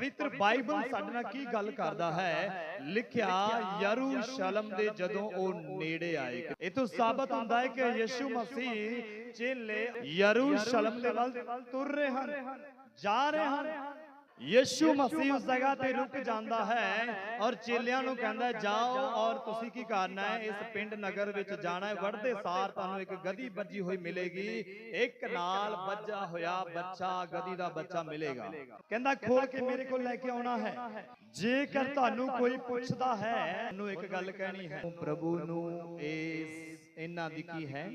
ਪਵਿੱਤਰ ਬਾਈਬਲ ਸਾਡੇ ਨਾਲ ਕੀ ਗੱਲ ਕਰਦਾ ਹੈ? ਲਿਖਿਆ, ਯਰੂਸ਼ਲਮ ਦੇ ਜਦੋਂ ਉਹ ਨੇੜੇ ਆਏ ਇਹ ਤੋਂ ਸਾਬਤ ਹੁੰਦਾ ਹੈ ਕਿ ਯਿਸੂ ਮਸੀਹ ਚੇਲੇ ਯਰੂਸ਼ਲਮ ਦੇ ਵੱਲ ਤੁਰ ਰਹੇ ਹਨ, ਜਾ ਰਹੇ ਹਨ। ਯਿਸੂ ਮਸੀਹ ਉਸ ਜਗ੍ਹਾ ਤੇ ਰੁਕ ਜਾਂਦਾ ਹੈ ਔਰ ਚੇਲਿਆਂ ਨੂੰ ਕਹਿੰਦਾ ਜਾਓ ਔਰ ਤੁਸੀਂ ਕੀ ਕਰਨਾ ਹੈ? ਇਸ ਪਿੰਡ ਨਗਰ ਵਿੱਚ ਜਾਣਾ ਹੈ ਵੜਦੇ ਸਾਰ ਤੁਹਾਨੂੰ ਇੱਕ ਗਧੀ ਵੱਜੀ ਹੋਈ ਮਿਲੇਗੀ। ਇੱਕ ਨਾਲ ਵੱਜਾ ਹੋਇਆ ਬੱਚਾ ਗਧੀ ਦਾ ਬੱਚਾ ਮਿਲੇਗਾ। ਕਹਿੰਦਾ ਖੋਲ ਕੇ ਮੇਰੇ ਕੋਲ ਲੈ ਕੇ ਆਉਣਾ ਹੈ। ਜੇਕਰ ਤੁਹਾਨੂੰ ਕੋਈ ਪੁੱਛਦਾ ਹੈ ਨੂੰ ਇੱਕ ਗੱਲ ਕਹਿਣੀ ਹੈ। ਪ੍ਰਭੂ ਨੂੰ ਇਸ ਇਹਨਾਂ ਦੀ ਕੀ ਹੈ?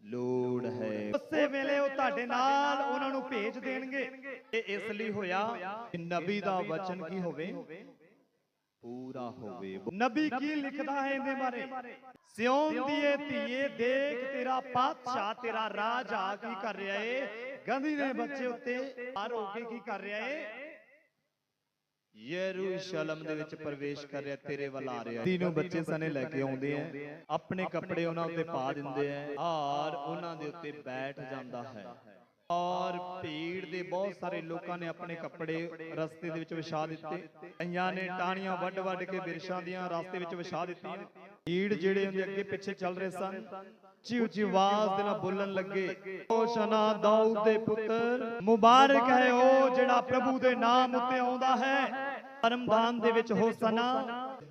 ਲੋੜ ਹੈ? ਉਸੇ ਵੇਲੇ ਉਹ ਤੁਹਾਡੇ ਨਾਲ ਉਹਨਾਂ ਨੂੰ ਭੇਜ ਦੇਣਗੇ ਇਹ ਇਸ ਲਈ ਹੋਇਆ ਕਿ ਨਬੀ ਦਾ ਵਚਨ ਕੀ ਹੋਵੇ? ਪੂਰਾ ਹੋਵੇ। ਨਬੀ ਕੀ ਲਿਖਦਾ ਹੈ ਇਹਦੇ ਬਾਰੇ? ਸਿਉਨ ਦੀਏ ਧੀਏ, ਦੇਖ ਤੇਰਾ ਪਾਤਸ਼ਾਹ, ਤੇਰਾ ਰਾਜਾ ਕੀ ਕਰ ਰਿਹਾ ਏ? ਗੰਧੀ ਦੇ ਬੱਚੇ ਉੱਤੇ ਹਾਰ ਹੋ ਕੇ ਕੀ ਕਰ ਰਿਹਾ ਏ? ਯਰੂਸ਼ਲਮ ਦੇ ਵਿੱਚ ਪ੍ਰਵੇਸ਼ ਕਰ ਰਿਹਾ, ਤੇਰੇ ਵੱਲ ਆ ਰਿਹਾ। ਤੀਨੋਂ ਬੱਚੇ ਸਨੇ ਲੈ ਕੇ ਆਉਂਦੇ ਆ ਆਪਣੇ ਕੱਪੜੇ ਉਹਨਾਂ ਉੱਤੇ ਪਾ ਦਿੰਦੇ ਆ ਹਾਰ ਉਹਨਾਂ ਦੇ ਉੱਤੇ ਬੈਠ ਜਾਂਦਾ ਹੈ। ਔਰ ਭੀੜ ਦੇ ਬਹੁਤ ਸਾਰੇ ਲੋਕਾਂ ਨੇ ਆਪਣੇ ਕੱਪੜੇ ਰਸਤੇ ਦੇ ਵਿੱਚ ਵਿਛਾ ਦਿੱਤੇ। ਕਈਆਂ ਨੇ ਟਾਹਣੀਆਂ ਵੱਡ ਵੱਡ ਕੇ ਬਿਰਸ਼ਾਂ ਦੀਆਂ ਰਸਤੇ ਵਿੱਚ ਵਿਛਾ ਦਿੱਤੀਆਂ। ਭੀੜ ਜਿਹੜੇ ਉਹਦੇ ਅੱਗੇ ਪਿੱਛੇ ਚੱਲ ਰਹੇ ਸਨ ਉੱਚੀ ਉੱਚੀ ਆਵਾਜ਼ ਦੇ ਨਾਲ ਬੋਲਣ ਲੱਗੇ। ਹੋਸ਼ਨਾ ਦਾਊਦ ਦੇ ਪੁੱਤਰ, ਮੁਬਾਰਕ ਹੈ ਉਹ ਜਿਹੜਾ ਪ੍ਰਭੂ ਦੇ ਨਾਮ ਉੱਤੇ ਆਉਂਦਾ ਹੈ। ਪਰਮਦਾਨ ਦੇ ਵਿੱਚ ਹੋਸਨਾ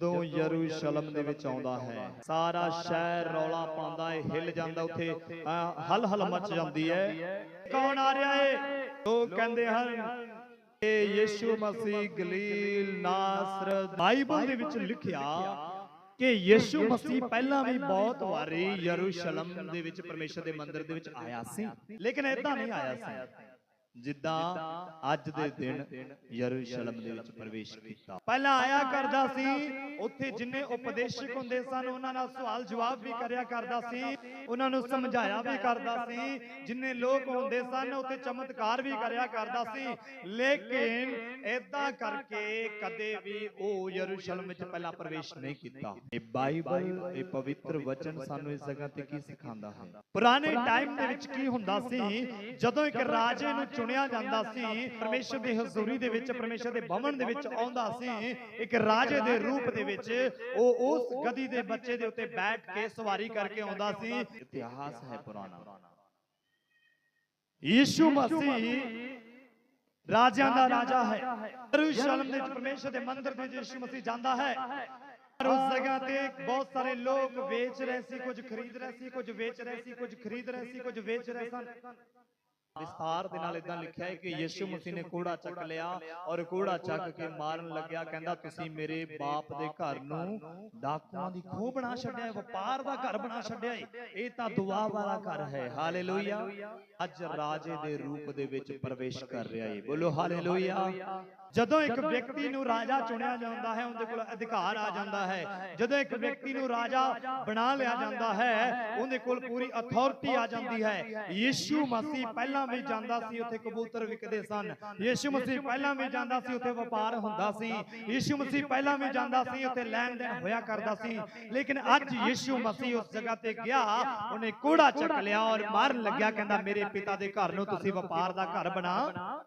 ਜਦੋਂ ਯਰੂਸ਼ਲਮ ਦੇ ਵਿੱਚ ਆਉਂਦਾ ਹੈ। ਸਾਰਾ ਸ਼ਹਿਰ ਰੌਲਾ ਪਾਉਂਦਾ ਹੈ ਹਿੱਲ ਜਾਂਦਾ ਉੱਥੇ। ਹਲ ਹਲ ਮਚ ਜਾਂਦੀ ਹੈ। ਕੌਣ ਆ ਰਿਹਾ ਹੈ ਉਹ ਕਹਿੰਦੇ ਹਨ ਇਹ ਯੀਸ਼ੂ ਮਸੀਹ ਗਲੀਲ ਨਾਸਰਤ ਬਾਈਬਲ ਦੇ ਵਿੱਚ ਲਿਖਿਆ ਕਿ ਯਿਸੂ ਮਸੀਹ ਪਹਿਲਾਂ ਵੀ ਬਹੁਤ ਵਾਰੀ ਯਰੂਸ਼ਲਮ ਦੇ ਵਿੱਚ ਪਰਮੇਸ਼ਰ ਦੇ ਮੰਦਿਰ ਦੇ ਵਿੱਚ ਆਇਆ ਸੀ। ਲੇਕਿਨ ਇਦਾਂ ਨਹੀਂ ਆਇਆ ਸੀ। ਜਿੱਦਾਂ ਅੱਜ ਦੇ ਦਿਨ ਯਰੂਸ਼ਲਮ ਦੇ ਵਿੱਚ ਪ੍ਰਵੇਸ਼ ਕੀਤਾ। ਪਹਿਲਾਂ ਆਇਆ ਕਰਦਾ ਸੀ ਉੱਥੇ ਜਿੰਨੇ ਉਪਦੇਸ਼ਕ ਹੁੰਦੇ ਸਨ ਉਹਨਾਂ ਨਾਲ ਸਵਾਲ ਜਵਾਬ ਵੀ ਕਰਿਆ ਕਰਦਾ ਸੀ ਉਹਨਾਂ ਨੂੰ ਸਮਝਾਇਆ ਵੀ ਕਰਦਾ ਸੀ ਜਿੰਨੇ ਲੋਕ ਹੁੰਦੇ ਸਨ ਉੱਥੇ ਚਮਤਕਾਰ ਵੀ ਕਰਿਆ ਕਰਦਾ ਸੀ। ਲੇਕਿਨ ਇਦਾਂ ਕਰਕੇ ਕਦੇ ਵੀ ਉਹ ਯਰੂਸ਼ਲਮ ਵਿੱਚ ਪਹਿਲਾਂ ਪ੍ਰਵੇਸ਼ ਨਹੀਂ ਕੀਤਾ। ਇਹ ਬਾਈਬਲ ਇਹ ਪਵਿੱਤਰ ਵਚਨ ਸਾਨੂੰ ਇਸ ਜਗ੍ਹਾ ਤੇ ਕੀ ਸਿਖਾਉਂਦਾ ਹੈ? ਪੁਰਾਣੇ ਟਾਈਮ ਦੇ ਵਿੱਚ ਕੀ ਹੁੰਦਾ ਸੀ? ਜਦੋਂ ਇੱਕ ਰਾਜੇ ਨੂੰ ਚੁਣਿਆ ਜਾਂਦਾ ਸੀ। ਪਰਮੇਸ਼ਰ ਦੀ ਹਜ਼ੂਰੀ ਦੇ ਵਿੱਚ, ਪਰਮੇਸ਼ਰ ਦੇ ਭਵਨ ਦੇ ਵਿੱਚ ਆਉਂਦਾ ਸੀ। ਇੱਕ ਰਾਜੇ ਦੇ ਰੂਪ ਦੇ ਵਿੱਚ ਉਹ ਉਸ ਗਦੀ ਦੇ ਬੱਚੇ ਦੇ ਉੱਤੇ ਬੈਠ ਕੇ ਸਵਾਰੀ ਕਰਕੇ ਆਉਂਦਾ ਸੀ। ਇਤਿਹਾਸ ਹੈ ਪੁਰਾਣਾ। ਯੀਸ਼ੂ ਮਸੀਹ ਰਾਜਿਆਂ ਦਾ ਰਾਜਾ ਹੈ। ਯਰੂਸ਼ਲਮ ਦੇ ਪਰਮੇਸ਼ਰ ਦੇ ਮੰਦਿਰ ਦੇ ਵਿੱਚ ਯੀਸ਼ੂ ਮਸੀਹ ਜਾਂਦਾ ਹੈ। ਪਰ ਉਸ ਜਗ੍ਹਾ ਤੇ ਬਹੁਤ ਸਾਰੇ ਲੋਕ ਵੇਚ ਰਹੇ ਸੀ, ਕੁਝ ਖਰੀਦ ਰਹੇ ਸੀ, ਕੁਝ ਵੇਚ ਰਹੇ ਸੀ, ਕੁਝ ਖਰੀਦ ਰਹੇ ਸੀ, ਕੁਝ ਵੇਚ ਰਹੇ ਸਨ। ਵਿਸਤਾਰ ਦੇ ਨਾਲ ਇਦਾਂ ਲਿਖਿਆ ਹੈ ਕਿ ਯਿਸੂ ਮਸੀਹ ਨੇ ਕੋੜਾ ਚੱਕ ਲਿਆ ਔਰ ਕੋੜਾ ਚੱਕ ਕੇ ਮਾਰਨ ਲੱਗਿਆ ਕਹਿੰਦਾ ਤੁਸੀਂ ਮੇਰੇ ਬਾਪ ਦੇ ਘਰ ਨੂੰ ਡਾਕੂਆਂ ਦੀ ਖੋਹ ਬਣਾ ਛੱਡਿਆ ਹੈ, ਵਪਾਰ ਦਾ ਘਰ ਬਣਾ ਛੱਡਿਆ ਹੈ। ਇਹ ਤਾਂ ਦੁਆ ਵਾਲਾ ਘਰ ਹੈ। ਹਾਲੇਲੂਇਆ। ਅੱਜ ਰਾਜੇ ਦੇ ਰੂਪ ਦੇ ਵਿੱਚ ਪ੍ਰਵੇਸ਼ ਕਰ ਰਿਹਾ ਹੈ ਬੋਲੋ ਹਾਲੇਲੂਇਆ। ਜਦੋਂ ਇੱਕ ਵਿਅਕਤੀ ਨੂੰ ਰਾਜਾ ਚੁਣਿਆ ਜਾਂਦਾ ਹੈ ਉਹਦੇ ਕੋਲ ਅਧਿਕਾਰ ਆ ਜਾਂਦਾ ਹੈ। ਜਦੋਂ ਇੱਕ ਵਿਅਕਤੀ ਨੂੰ ਰਾਜਾ ਬਣਾ ਲਿਆ ਜਾਂਦਾ ਹੈ ਉਹਦੇ ਕੋਲ ਪੂਰੀ ਅਥਾਰਟੀ ਆ ਜਾਂਦੀ ਹੈ। ਯੀਸ਼ੂ ਮਸੀਹ ਪਹਿਲਾਂ ਵੀ ਜਾਂਦਾ ਸੀ ਉੱਥੇ ਕਬੂਤਰ ਵਿਕਦੇ ਸਨ। ਯੀਸ਼ੂ ਮਸੀਹ ਪਹਿਲਾਂ ਵੀ ਜਾਂਦਾ ਸੀ ਉੱਥੇ ਵਪਾਰ ਹੁੰਦਾ ਸੀ। ਯੀਸ਼ੂ ਮਸੀਹ ਪਹਿਲਾਂ ਵੀ ਜਾਂਦਾ ਸੀ ਉੱਥੇ ਲੈਣ ਦੇਣ ਹੋਇਆ ਕਰਦਾ ਸੀ। ਲੇਕਿਨ ਅੱਜ ਯੀਸ਼ੂ ਮਸੀਹ ਉਸ ਜਗ੍ਹਾ ਤੇ ਗਿਆ ਉਹਨੇ ਕੋੜਾ ਚੱਕ ਲਿਆ ਔਰ ਮਾਰਨ ਲੱਗਿਆ ਕਹਿੰਦਾ ਮੇਰੇ ਪਿਤਾ ਦੇ ਘਰ ਨੂੰ ਤੁਸੀਂ ਵਪਾਰ ਦਾ ਘਰ ਬਣਾ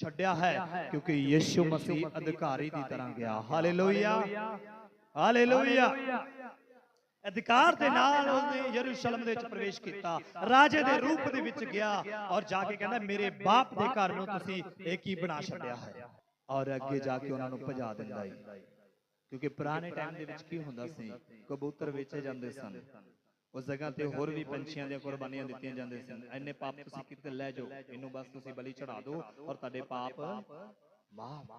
ਛੱਡਿਆ ਹੈ ਕਿਉਂਕਿ ਯਿਸੂ ਮਸੀਹ ਅਧਿਕਾਰੀ ਦੀ ਤਰ੍ਹਾਂ ਗਿਆ। ਹਾਲੇਲੂਇਆ। ਹਾਲੇਲੂਇਆ। ਅਧਿਕਾਰ ਦੇ ਨਾਲ ਉਹਨੇ ਯਰੂਸ਼ਲਮ ਦੇ ਵਿੱਚ ਪ੍ਰਵੇਸ਼ ਕੀਤਾ। ਰਾਜੇ ਦੇ ਰੂਪ ਦੇ ਵਿੱਚ ਗਿਆ ਔਰ ਜਾ ਕੇ ਕਹਿੰਦਾ ਮੇਰੇ ਬਾਪ ਦੇ ਘਰ ਨੂੰ ਤੁਸੀਂ ਇਹ ਕੀ ਬਣਾ ਛੱਡਿਆ ਹੈ। ਔਰ ਅੱਗੇ ਜਾ ਕੇ ਉਹਨਾਂ ਨੂੰ ਭਜਾ ਦਿੰਦਾ ਹੈ। ਕਿਉਂਕਿ ਪੁਰਾਣੇ ਟਾਈਮ ਦੇ ਵਿੱਚ ਕੀ ਹੁੰਦਾ ਸੀ? ਕਬੂਤਰ ਵੇਚੇ ਜਾਂਦੇ ਸਨ। ਉਸ ਜਗ੍ਹਾ ਤੇ ਹੋਰ ਵੀ ਪੰਛੀਆਂ ਦੀਆਂ ਕੁਰਬਾਨੀਆਂ ਦਿੱਤੀਆਂ ਜਾਂਦੀਆਂ ਸਨ। ਐਨੇ ਪਾਪ ਤੁਸੀਂ ਕਿਤੇ ਲੈ ਜਾਓ ਇਹਨੂੰ ਬਸ ਤੁਸੀਂ ਬਲੀ ਚੜਾ ਦਿਓ ਔਰ ਤੁਹਾਡੇ ਪਾਪ ਵਾਹ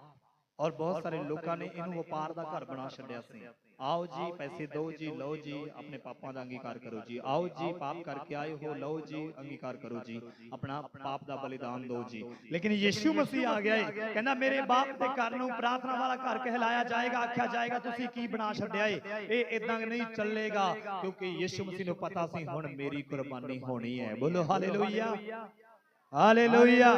ਔਰ ਬਹੁਤ ਸਾਰੇ ਲੋਕਾਂ ਨੇ ਇਹਨੂੰ ਵਪਾਰ ਦਾ ਘਰ ਬਣਾ ਛੱਡਿਆ ਸੀ। ਆਓ ਜੀ ਪੈਸੇ ਦਿਓ ਜੀ ਲਓ ਜੀ ਆਪਣੇ ਪਾਪਾਂ ਦਾ ਅੰਗੀਕਾਰ ਕਰੋ ਜੀ। ਆਓ ਜੀ ਪਾਪ ਕਰਕੇ ਆਏ ਹੋ ਲਓ ਜੀ ਅੰਗੀਕਾਰ ਕਰੋ ਜੀ। ਆਪਣਾ ਪਾਪ ਦਾ ਬਲੀਦਾਨ ਦਿਓ ਜੀ। ਲੇਕਿਨ ਯੀਸ਼ੂ ਮਸੀਹ ਆ ਗਿਆ ਹੈ ਕਹਿੰਦਾ ਮੇਰੇ ਬਾਪ ਦੇ ਘਰ ਨੂੰ ਪ੍ਰਾਰਥਨਾ ਵਾਲਾ ਘਰ ਕਹਿਲਾਇਆ ਜਾਏਗਾ ਆਖਿਆ ਜਾਏਗਾ ਤੁਸੀਂ ਕੀ ਬਣਾ ਛੱਡਿਆ ਏ? ਇਹ ਇਦਾਂ ਨਹੀਂ ਚੱਲੇਗਾ ਕਿਉਂਕਿ ਯੀਸ਼ੂ ਮਸੀਹ ਨੂੰ ਪਤਾ ਸੀ ਹੁਣ ਮੇਰੀ ਕੁਰਬਾਨੀ ਹੋਣੀ ਹੈ ਬੋਲੋ ਹਾਲੇਲੂਇਆ। ਹਾਲੇਲੂਇਆ।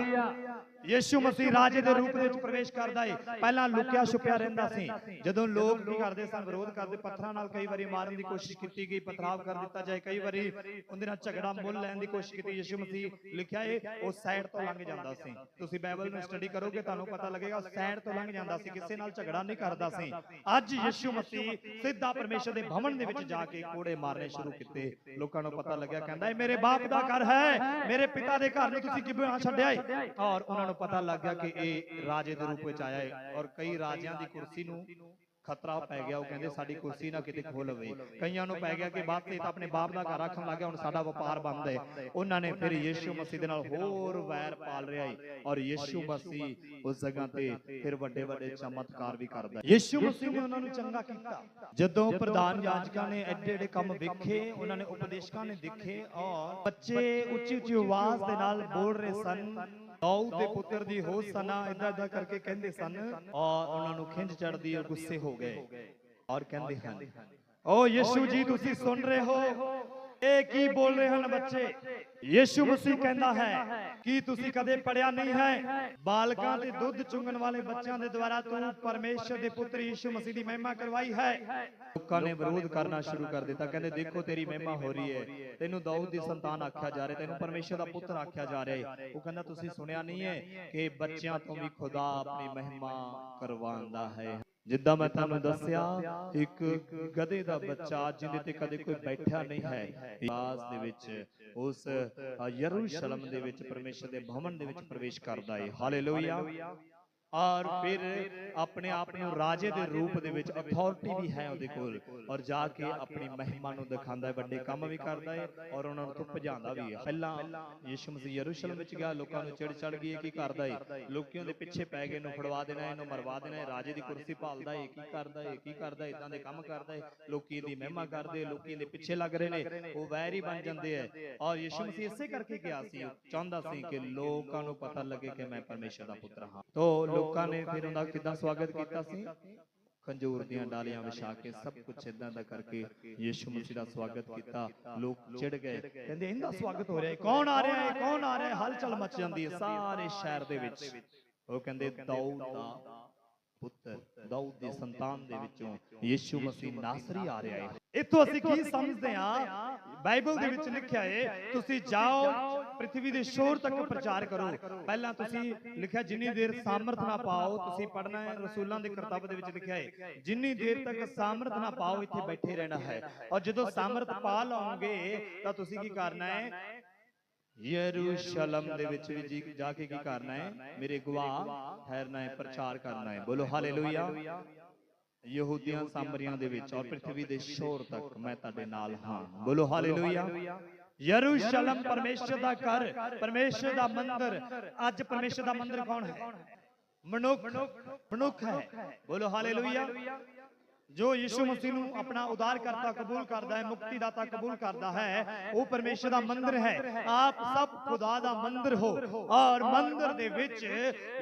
ਯੀਸ਼ੂ ਮਸੀਹ ਰਾਜੇ ਦੇ ਰੂਪ ਵਿੱਚ ਪ੍ਰਵੇਸ਼ ਕਰਦਾ ਏ। ਪਹਿਲਾਂ ਲੁਕਿਆ ਛੁਪਿਆ ਰਹਿੰਦਾ ਸੀ। ਜਦੋਂ ਲੋਕ ਕੀ ਕਰਦੇ ਸਨ ਵਿਰੋਧ ਕਰਦੇ ਪੱਥਰਾਂ ਨਾਲ ਕਈ ਵਾਰੀ ਮਾਰਨ ਦੀ ਕੋਸ਼ਿਸ਼ ਕੀਤੀ ਗਈ ਪਥਰਾਵ ਕਰ ਦਿੱਤਾ ਜਾਏ। ਕਈ ਵਾਰੀ ਉਹਦੇ ਨਾਲ ਝਗੜਾ ਮੁੱਲ ਲੈਣ ਦੀ ਕੋਸ਼ਿਸ਼ ਕੀਤੀ ਯੀਸ਼ੂ ਮਸੀਹ ਲਿਖਿਆ ਏ ਉਹ ਸਾਈਡ ਤੋਂ ਲੰਘ ਜਾਂਦਾ ਸੀ। ਤੁਸੀਂ ਬਾਈਬਲ ਨੂੰ ਸਟੱਡੀ ਕਰੋਗੇ ਤੁਹਾਨੂੰ ਪਤਾ ਲੱਗੇਗਾ ਉਹ ਸਾਈਡ ਤੋਂ ਲੰਘ ਜਾਂਦਾ ਸੀ ਕਿਸੇ ਨਾਲ ਝਗੜਾ ਨਹੀਂ ਕਰਦਾ ਸੀ। ਅੱਜ ਯੀਸ਼ੂ ਮਸੀਹ ਸਿੱਧਾ ਪਰਮੇਸ਼ਰ ਦੇ ਭਵਨ ਦੇ ਵਿੱਚ ਜਾ ਕੇ ਕੋੜੇ ਮਾਰਨੇ ਸ਼ੁਰੂ ਕੀਤੇ ਲੋਕਾਂ ਨੂੰ ਪਤਾ ਲੱਗਿਆ ਕਹਿੰਦਾ ਇਹ ਮੇਰੇ ਬਾਪ ਦਾ ਘਰ ਹੈ ਮੇਰੇ ਪਿਤਾ ਦੇ ਘਰ ਨੂੰ ਤੁਸੀਂ ਕਿਵੇਂ ਆ ਛੱਡਿਆ ਏ ਔਰ ਉਹਨਾਂ ਨੂੰ ਪਤਾ ਲੱਗ ਗਿਆ ਕਿ ਇਹ ਰਾਜੇ ਦੇ ਰੂਪ ਵਿੱਚ ਆਇਆ ਹੈ ਔਰ ਕਈ ਰਾਜਿਆਂ ਦੀ ਕੁਰਸੀ ਨੂੰ ਖਤਰਾ ਪੈ ਗਿਆ ਉਹ ਕਹਿੰਦੇ ਸਾਡੀ ਕੁਰਸੀ ਨਾ ਕਿਤੇ ਖੋ ਲਵੇ ਕਈਆਂ ਨੂੰ ਪੈ ਗਿਆ ਕਿ ਬਾਪ ਤੇ ਤਾਂ ਆਪਣੇ ਬਾਪ ਦਾ ਘਰ ਰੱਖਣ ਲੱਗ ਗਿਆ ਹੁਣ ਸਾਡਾ ਵਪਾਰ ਬੰਦ ਹੈ। ਉਹਨਾਂ ਨੇ ਫਿਰ ਯੀਸ਼ੂ ਮਸੀਹ ਦੇ ਨਾਲ ਹੋਰ ਵੈਰ ਪਾਲ ਰਿਹਾ ਹੈ ਔਰ ਯੀਸ਼ੂ ਮਸੀਹ ਉਸ ਜਗ੍ਹਾ ਤੇ ਫਿਰ ਵੱਡੇ ਵੱਡੇ ਚਮਤਕਾਰ ਵੀ ਕਰਦਾ ਹੈ। ਯੀਸ਼ੂ ਮਸੀਹ ਨੇ ਉਹਨਾਂ ਨੂੰ ਚੰਗਾ ਕੀਤਾ। ਜਦੋਂ ਪ੍ਰਧਾਨ ਯਾਜਕਾਂ ਨੇ ਐਡੇ ਐਡੇ ਕੰਮ ਵੇਖੇ ਉਹਨਾਂ ਨੇ ਉਪਦੇਸ਼ਕਾਂ ਨੇ ਦੇਖੇ ਔਰ ਬੱਚੇ ਉੱਚੀ ਉੱਚੀ ਆਵਾਜ਼ ਦੇ ਨਾਲ ਬੋਲ ਰਹੇ ਸਨ ਦਾਊਦ ਦੇ ਪੁੱਤਰ ਦੀ ਹੋਸਨਾ ਇਦਾਂ ਇਦਾਂ ਕਰਕੇ ਕਹਿੰਦੇ ਸਨ ਔਰ ਉਹਨਾਂ ਨੂੰ ਖਿੰਝ ਚੜਦੀ ਔਰ ਗੁੱਸੇ ਹੋ ਗਏ। ਔਰ ਕਹਿੰਦੇ ਹਨ ਓ ਯਿਸੂ ਜੀ ਤੁਸੀਂ ਸੁਣ ਰਹੇ ਹੋ। ਇਹ ਕੀ ਬੋਲ ਰਹੇ ਹਨ ਬੱਚੇ? ਯਿਸੂ ਮਸੀਹ ਕਹਿੰਦਾ ਹੈ ਕੀ ਤੁਸੀਂ ਕਦੇ ਪੜਿਆ ਨਹੀਂ ਹੈ। ਬਾਲਕਾਂ ਤੇ ਦੁੱਧ ਚੁੰਗਣ ਵਾਲੇ ਬੱਚਿਆਂ ਦੇ ਦੁਆਰਾ ਤੂੰ ਪਰਮੇਸ਼ਰ ਦੇ ਪੁੱਤਰ ਯਿਸੂ ਮਸੀਹ ਦੀ ਮਹਿਮਾ ਕਰਵਾਈ ਹੈ। ਲੋਕਾਂ ਨੇ ਵਿਰੋਧ ਕਰਨਾ ਸ਼ੁਰੂ ਕਰ ਦਿੱਤਾ। ਕਹਿੰਦੇ ਦੇਖੋ ਤੇਰੀ ਮਹਿਮਾ ਹੋ ਰਹੀ ਹੈ। ਤੈਨੂੰ ਦਾਊਦ ਦੀ ਸੰਤਾਨ ਆਖਿਆ ਜਾ ਰਿਹਾ। ਤੈਨੂੰ ਪਰਮੇਸ਼ਰ ਦਾ ਪੁੱਤਰ ਆਖਿਆ ਜਾ ਰਿਹਾ। ਉਹ ਕਹਿੰਦਾ ਤੁਸੀਂ ਸੁਣਿਆ ਨਹੀਂ ਹੈ ਕਿ ਬੱਚਿਆਂ ਤੋਂ ਵੀ ਖੁਦਾ ਆਪਣੀ ਮਹਿਮਾ ਕਰਵਾਉਂਦਾ ਹੈ। ਜਿੱਦਾਂ ਮੈਂ ਤੁਹਾਨੂੰ ਦੱਸਿਆ ਇੱਕ ਗਧੇ ਦਾ ਬੱਚਾ ਜਿਹਦੇ ਤੇ ਕਦੇ ਕੋਈ ਬੈਠਾ ਨਹੀਂ ਹੈ। ਇਲਾਸ ਦੇ ਵਿੱਚ ਉਸ ਯਰੂਸ਼ਲਮ ਦੇ ਵਿੱਚ ਪਰਮੇਸ਼ਰ ਦੇ ਭਵਨ ਦੇ ਵਿੱਚ ਪ੍ਰਵੇਸ਼ ਕਰਦਾ ਹੈ ਹਾਲੇਲੂਇਆ। ਔਰ ਫਿਰ ਆਪਣੇ ਆਪ ਨੂੰ ਰਾਜੇ ਦੇ ਰੂਪ ਦੇ ਵਿੱਚ ਅਥਾਰਟੀ ਵੀ ਹੈ ਉਹਦੇ ਕੋਲ ਔਰ ਜਾ ਕੇ ਆਪਣੀ ਮਹਿਮਾ ਨੂੰ ਦਿਖਾਉਂਦਾ ਹੈ, ਵੱਡੇ ਕੰਮ ਵੀ ਕਰਦਾ ਹੈ ਔਰ ਉਹਨਾਂ ਨੂੰ ਭਜਾਉਂਦਾ ਵੀ ਹੈ। ਪਹਿਲਾਂ ਯਿਸੂ ਮਸੀਹ ਯਰੂਸ਼ਲਮ ਵਿੱਚ ਗਿਆ, ਲੋਕਾਂ ਨੂੰ ਚਿੜ ਚੜ ਗਈ ਕੀ ਕਰਦਾ ਹੈ? ਲੋਕੀ ਉਹਦੇ ਪਿੱਛੇ ਪੈ ਗਏ, ਇਹਨੂੰ ਫੜਵਾ ਦੇਣਾ ਇਹਨੂੰ ਮਰਵਾ ਦੇਣਾ ਇਹ ਰਾਜੇ ਦੀ ਕੁਰਸੀ ਭਾਲਦਾ ਹੈ, ਕੀ ਕਰਦਾ ਹੈ, ਕੀ ਕਰਦਾ ਇਦਾਂ ਦੇ ਕੰਮ ਕਰਦਾ ਹੈ, ਲੋਕੀ ਇਹਦੀ ਮਹਿਮਾ ਕਰਦੇ ਲੋਕੀ ਇਹਦੇ ਪਿੱਛੇ ਲੱਗ ਰਹੇ ਨੇ, ਉਹ ਵੈਰ ਹੀ ਬਣ ਜਾਂਦੇ ਹੈ ਔਰ ਯਿਸੂ ਮਸੀਹ ਇਸੇ ਕਰਕੇ ਗਿਆ ਸੀ ਚਾਹੁੰਦਾ ਸੀ ਕਿ ਲੋਕਾਂ ਨੂੰ ਪਤਾ ਲੱਗੇ ਕਿ ਮੈਂ ਪਰਮੇਸ਼ਰ ਦਾ ਪੁੱਤਰ ਹਾਂ। ਤੋ ਲੋਕਾਂ ਨੇ ਫਿਰ ਉਹਦਾ ਕਿਦਾਂ ਸਵਾਗਤ ਕੀਤਾ ਸੀ? ਖੰਜੂਰ ਦੀਆਂ ਡਾਲੀਆਂ ਵਿਛਾ ਕੇ ਸਭ ਕੁਝ ਇਦਾਂ ਦਾ ਕਰਕੇ ਯੀਸ਼ੂ ਮਸੀਹ ਦਾ ਸਵਾਗਤ ਕੀਤਾ। ਲੋਕ ਚਿੜ ਗਏ। ਕਹਿੰਦੇ ਇਹਦਾ ਸਵਾਗਤ ਹੋ ਰਿਹਾ ਹੈ। ਕੌਣ ਆ ਰਿਹਾ ਹੈ? ਕੌਣ ਆ ਰਿਹਾ ਹੈ? ਹਲਚਲ ਮਚ ਜਾਂਦੀ ਹੈ। ਸਾਰੇ ਸ਼ਹਿਰ ਦੇ ਵਿੱਚ। ਉਹ ਕਹਿੰਦੇ ਦਾਊਦ ਦਾ ਪੁੱਤਰ ਦਾਊਦ ਦੀ ਸੰਤਾਨ ਦੇ ਵਿੱਚੋਂ ਯੀਸ਼ੂ ਮਸੀਹ ਨਾਸਰੀ ਆ ਰਿਹਾ ਹੈ। ਇਤੋਂ ਅਸੀਂ ਕੀ ਸਮਝਦੇ ਹਾਂ? ਬਾਈਬਲ ਦੇ ਵਿੱਚ ਲਿਖਿਆ ਹੈ ਤੁਸੀਂ ਜਾਓ ਪ੍ਰithvi ਦੇ ਸ਼ੋਰ ਤੱਕ ਪ੍ਰਚਾਰ ਕਰੋ। ਪਹਿਲਾਂ ਤੁਸੀਂ ਲਿਖਿਆ ਜਿੰਨੀ ਦੇਰ ਸਾਮਰਥ ਨਾ ਪਾਓ ਤੁਸੀਂ ਪੜਨਾ ਹੈ ਰਸੂਲਾਂ ਦੇ ਕਰਤੱਵ ਦੇ ਵਿੱਚ ਲਿਖਿਆ ਹੈ। ਜਿੰਨੀ ਦੇਰ ਤੱਕ ਸਾਮਰਥ ਨਾ ਪਾਓ ਇੱਥੇ ਬੈਠੇ ਰਹਿਣਾ ਹੈ। ਔਰ ਜਦੋਂ ਸਾਮਰਥ ਪਾ ਲਓਗੇ ਤਾਂ ਤੁਸੀਂ ਕੀ ਕਰਨਾ ਹੈ? ਯਰੂਸ਼ਲਮ ਦੇ ਵਿੱਚ ਵੀ ਜੀ ਜਾ ਕੇ ਕੀ ਕਰਨਾ ਹੈ? ਮੇਰੇ ਗਵਾਹ ਠਹਿਰਨਾ ਹੈ ਪ੍ਰਚਾਰ ਕਰਨਾ ਹੈ। ਬੋਲੋ ਹਾਲੇਲੂਇਆ। ਯਹੂਦੀਆਂ ਸਾਮਰੀਆਂ ਦੇ ਵਿੱਚ ਔਰ ਪ੍ਰithvi ਦੇ ਸ਼ੋਰ ਤੱਕ ਮੈਂ ਤੁਹਾਡੇ ਨਾਲ ਹਾਂ। ਬੋਲੋ ਹਾਲੇਲੂਇਆ। ਯਰੂਸ਼ਲਮ ਪਰਮੇਸ਼ਰ ਦਾ ਘਰ ਪਰਮੇਸ਼ਰ ਦਾ ਮੰਦਿਰ। ਅੱਜ ਪਰਮੇਸ਼ਰ ਦਾ ਮੰਦਿਰ ਕੌਣ ਹੈ? ਮਨੁੱਖ ਮਨੁੱਖ ਹੈ। ਬੋਲੋ ਹਾਲੇਲੂਇਆ। ਜੋ ਯਿਸੂ ਮਸੀਹ ਨੂੰ ਆਪਣਾ ਉਦਾਰ ਕਰਤਾ ਕਬੂਲ ਕਰਦਾ ਹੈ ਮੁਕਤੀ ਦਾਤਾ ਕਬੂਲ ਕਰਦਾ ਹੈ, ਉਹ ਪਰਮੇਸ਼ਰ ਦਾ ਮੰਦਰ ਹੈ। ਆਪ ਸਭ ਖੁਦਾ ਦਾ ਮੰਦਰ ਹੋ ਔਰ ਮੰਦਰ ਦੇ ਵਿੱਚ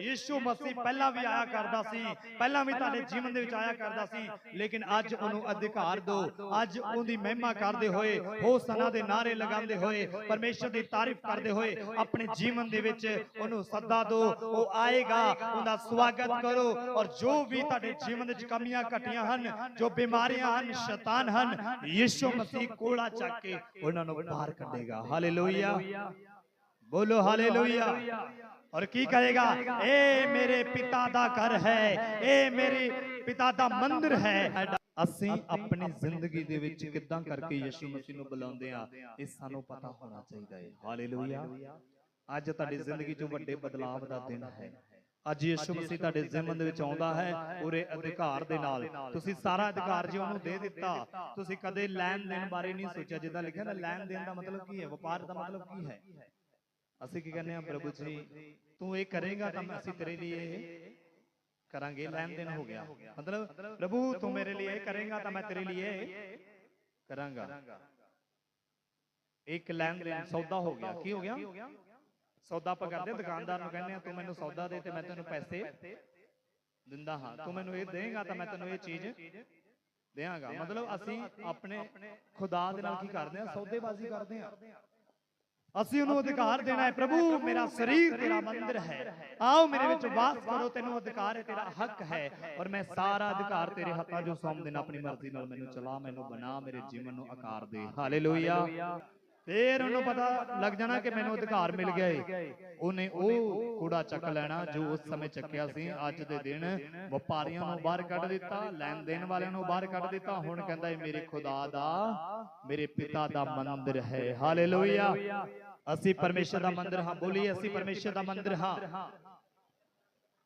ਯਿਸੂ ਮਸੀਹ ਪਹਿਲਾਂ ਵੀ ਆਇਆ ਕਰਦਾ ਸੀ, ਪਹਿਲਾਂ ਵੀ ਤੁਹਾਡੇ ਜੀਵਨ ਦੇ ਵਿੱਚ ਆਇਆ ਕਰਦਾ ਸੀ, ਲੇਕਿਨ ਅੱਜ ਉਹਨੂੰ ਅਧਿਕਾਰ ਦਿਓ। ਅੱਜ ਉਹਦੀ ਮਹਿਮਾ ਕਰਦੇ ਹੋਏ, ਹੋਸਨਾ ਦੇ ਨਾਰੇ ਲਗਾਉਂਦੇ ਹੋਏ, ਪਰਮੇਸ਼ਰ ਦੀ ਤਾਰੀਫ ਕਰਦੇ ਹੋਏ ਆਪਣੇ ਜੀਵਨ ਦੇ ਵਿੱਚ ਉਹਨੂੰ ਸੱਦਾ ਦਿਓ। ਉਹ ਆਏਗਾ, ਉਹਦਾ ਸਵਾਗਤ ਕਰੋ ਔਰ ਜੋ ਵੀ ਤੁਹਾਡੇ ਜੀਵਨ ਵਿੱਚ ਕਮੀਆਂ ਘਟੀਆਂ ਹਨ ਜੋ ਬਿਮਾਰੀਆਂ ਹਨ, ਸ਼ੈਤਾਨ ਹਨ, ਯਿਸੂ ਮਸੀਹ ਕੋਲਾ ਚੱਕ ਕੇ ਉਹਨਾਂ ਨੂੰ ਬਾਹਰ ਕੱਢੇਗਾ। ਹਾਲੇਲੂਇਆ। ਬੋਲੋ ਹਾਲੇਲੂਇਆ। ਔਰ ਕੀ ਕਹੇਗਾ ਇਹ ਮੇਰੇ ਪਿਤਾ ਦਾ ਘਰ ਹੈ ਇਹ ਮੇਰੇ ਪਿਤਾ ਦਾ ਮੰਦਿਰ ਹੈ। ਅਸੀਂ ਆਪਣੀ ਜ਼ਿੰਦਗੀ ਦੇ ਵਿੱਚ ਕਿੱਦਾਂ ਕਰਕੇ ਯਿਸੂ ਮਸੀਹ ਨੂੰ ਬੁਲਾਉਂਦੇ ਆ ਇਹ ਸਾਨੂੰ ਪਤਾ ਹੋਣਾ ਚਾਹੀਦਾ ਹੈ। ਹਾਲੇਲੂਇਆ। ਅੱਜ ਤੁਹਾਡੀ ਜ਼ਿੰਦਗੀ 'ਚ ਵੱਡੇ ਬਦਲਾਵ ਦਾ ਦਿਨ ਹੈ। ਅੱਜ ਯਿਸੂ ਮਸੀਹ ਤੁਹਾਡੇ ਜ਼ਿਮਨ ਦੇ ਵਿੱਚ ਆਉਂਦਾ ਹੈ ਪੂਰੇ ਅਧਿਕਾਰ ਦੇ ਨਾਲ। ਤੁਸੀਂ ਸਾਰਾ ਅਧਿਕਾਰ ਜੀ ਉਹਨੂੰ ਦੇ ਦਿੱਤਾ ਤੁਸੀਂ ਕਦੇ ਲੈਣ ਦੇਣ ਬਾਰੇ ਨਹੀਂ ਸੋਚਿਆ ਜਿੱਦਾਂ ਲਿਖਿਆ ਨਾ ਲੈਣ ਦੇਣ ਦਾ ਮਤਲਬ ਕੀ ਹੈ? ਵਪਾਰ ਦਾ ਮਤਲਬ ਕੀ ਹੈ? ਅਸੀਂ ਕੀ ਕਹਿੰਦੇ ਆ ਪ੍ਰਭੂ ਜੀ ਤੂੰ ਇਹ ਕਰੇਗਾ ਤਾਂ ਮੈਂ ਅਸੀਂ ਤੇਰੇ ਲਈ ਇਹ ਕਰਾਂਗੇ ਲੈਣ ਦੇਣ ਹੋ ਗਿਆ। ਮਤਲਬ ਪ੍ਰਭੂ ਤੂੰ ਮੇਰੇ ਲਈ ਇਹ ਕਰੇਗਾ ਤਾਂ ਮੈਂ ਤੇਰੇ ਲਈ ਇਹ ਕਰਾਂਗਾ। ਇੱਕ ਲੈਣ ਦੇਣ ਸੌਦਾ ਹੋ ਗਿਆ। ਕੀ ਹੋ ਗਿਆ? ਸੌਦਾ ਆਪਾਂ ਕਰਦੇ ਦੁਕਾਨਦਾਰ ਨੂੰ ਕਹਿੰਦੇ ਆ ਤੂੰ ਮੈਨੂੰ ਸੌਦਾ ਦੇ ਤੇ ਮੈਂ ਤੈਨੂੰ ਪੈਸੇ ਦਿੰਦਾ ਹਾਂ। ਤੂੰ ਮੈਨੂੰ ਇਹ ਦੇਂਗਾ ਤਾਂ ਮੈਂ ਤੈਨੂੰ ਇਹ ਚੀਜ਼ ਦੇਵਾਂਗਾ ਮਤਲਬ ਅਸੀਂ ਆਪਣੇ ਖੁਦਾ ਦੇ ਨਾਲ ਕੀ ਕਰਦੇ ਆ ਸੌਦੇਬਾਜ਼ੀ ਕਰਦੇ ਆ ਅਸੀਂ ਉਹਨੂੰ ਅਧਿਕਾਰ ਦੇਣਾ ਹੈ ਪ੍ਰਭੂ ਮੇਰਾ ਸਰੀਰ ਤੇਰਾ ਮੰਦਿਰ ਹੈ। ਆਓ ਮੇਰੇ ਵਿੱਚ ਵਾਸ ਕਰੋ ਤੈਨੂੰ ਅਧਿਕਾਰ ਹੈ ਤੇਰਾ ਹੱਕ ਹੈ ਔਰ ਮੈਂ ਸਾਰਾ ਅਧਿਕਾਰ ਤੇਰੇ ਹੱਥਾਂ 'ਚੋਂ ਸੌਂਪ ਦੇਣਾ ਆਪਣੀ ਮਰਜ਼ੀ ਨਾਲ ਮੈਨੂੰ ਚਲਾ ਮੈਨੂੰ ਬਣਾ ਮੇਰੇ ਜੀਵਨ ਨੂੰ ਆਕਾਰ ਦੇ। ਹਾਲੇਲੂਇਆ। ਫੇਰ ਉਹਨੂੰ ਪਤਾ ਲੱਗ ਜਾਣਾ ਕਿ ਮੈਨੂੰ ਅਧਿਕਾਰ ਮਿਲ ਗਿਆ ਏ। ਉਹਨੇ ਉਹ ਕੂੜਾ ਚੱਕ ਲੈਣਾ ਜੋ ਉਸ ਸਮੇਂ ਚੱਕਿਆ ਸੀ ਅੱਜ ਦੇ ਦਿਨ ਵਪਾਰੀਆਂ ਨੂੰ ਬਾਹਰ ਕੱਢ ਦਿੱਤਾ ਲੈਣ ਦੇਣ ਵਾਲਿਆਂ ਨੂੰ ਬਾਹਰ ਕੱਢ ਦਿੱਤਾ ਹੁਣ ਕਹਿੰਦਾ ਇਹ ਮੇਰੇ ਖੁਦਾ ਦਾ ਮੇਰੇ ਪਿਤਾ ਦਾ ਮੰਦਿਰ ਹੈ। ਹਾਲੇਲੂਇਆ। ਅਸੀਂ ਪਰਮੇਸ਼ਰ ਦਾ ਮੰਦਿਰ ਹਾਂ ਬੋਲੀਏ ਅਸੀਂ ਪਰਮੇਸ਼ਰ ਦਾ ਮੰਦਿਰ ਹਾਂ।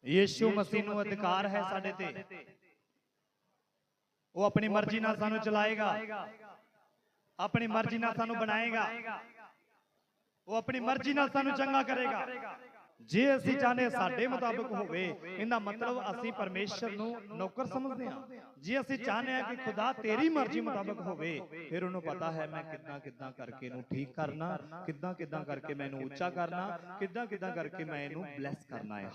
ਯੀਸ਼ੂ ਮਸੀਹ ਨੂੰ ਅਧਿਕਾਰ ਹੈ ਸਾਡੇ ਤੇ। ਉਹ ਆਪਣੀ ਮਰਜ਼ੀ ਨਾਲ ਸਾਨੂੰ ਚਲਾਏਗਾ। ਆਪਣੀ ਮਰਜ਼ੀ ਨਾਲ ਸਾਨੂੰ ਬਣਾਏਗਾ। ਉਹ ਆਪਣੀ ਮਰਜ਼ੀ ਨਾਲ ਸਾਨੂੰ ਚੰਗਾ ਕਰੇਗਾ। ਜੇ ਅਸੀਂ ਚਾਹਨੇ ਸਾਡੇ ਮੁਤਾਬਕ ਹੋਵੇ ਇਹਦਾ ਮਤਲਬ ਅਸੀਂ ਪਰਮੇਸ਼ਰ ਨੂੰ ਨੌਕਰ ਸਮਝਦੇ ਹਾਂ। ਜੇ ਅਸੀਂ ਚਾਹਨੇ ਆ ਕਿ ਖੁਦਾ ਤੇਰੀ ਮਰਜ਼ੀ ਮੁਤਾਬਕ ਹੋਵੇ ਫਿਰ ਉਹਨੂੰ ਪਤਾ ਹੈ ਮੈਂ ਕਿੱਦਾਂ ਕਿੱਦਾਂ ਕਰਕੇ ਇਹਨੂੰ ਠੀਕ ਕਰਨਾ ਕਿੱਦਾਂ ਕਿੱਦਾਂ ਕਰਕੇ ਮੈਂ ਇਹਨੂੰ ਉੱਚਾ ਕਰਨਾ ਕਿੱਦਾਂ ਕਿੱਦਾਂ ਕਰਕੇ ਮੈਂ ਇਹਨੂੰ ਬਲੈਸ ਕਰਨਾ ਹੈ।